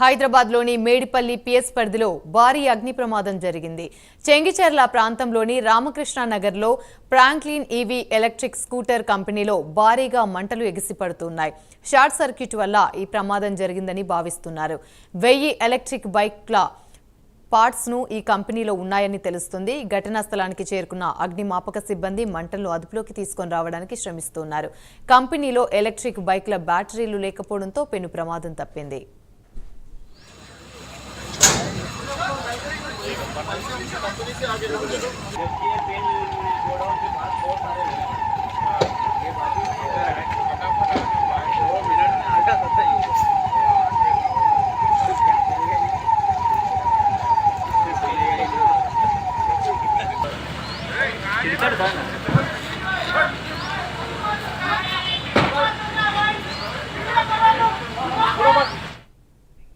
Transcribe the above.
హైదరాబాద్లోని మేడిపల్లి పిఎస్ పరిధిలో భారీ అగ్ని ప్రమాదం జరిగింది. చెంగిచెర్ల ప్రాంతంలోని రామకృష్ణ నగర్లో ప్రాంక్లిన్ ఈవీ ఎలక్ట్రిక్ స్కూటర్ కంపెనీలో భారీగా మంటలు ఎగిసిపడుతున్నాయి. షార్ట్ సర్క్యూట్ వల్ల ఈ ప్రమాదం జరిగిందని భావిస్తున్నారు. వెయ్యి ఎలక్ట్రిక్ బైక్ల పార్ట్స్ను ఈ కంపెనీలో ఉన్నాయని తెలుస్తుంది. ఘటనా స్థలానికి చేరుకున్న అగ్నిమాపక సిబ్బంది మంటలను అదుపులోకి తీసుకొని రావడానికి శ్రమిస్తున్నారు. కంపెనీలో ఎలక్ట్రిక్ బైక్ల బ్యాటరీలు లేకపోవడంతో పెను ప్రమాదం తప్పింది. कंपनी से आगे लोग जबकि ये पेन गोडाउन के पास बहुत सारे ये बाजू फटाफट दो मिनट में आटा सकता है Hey, I'm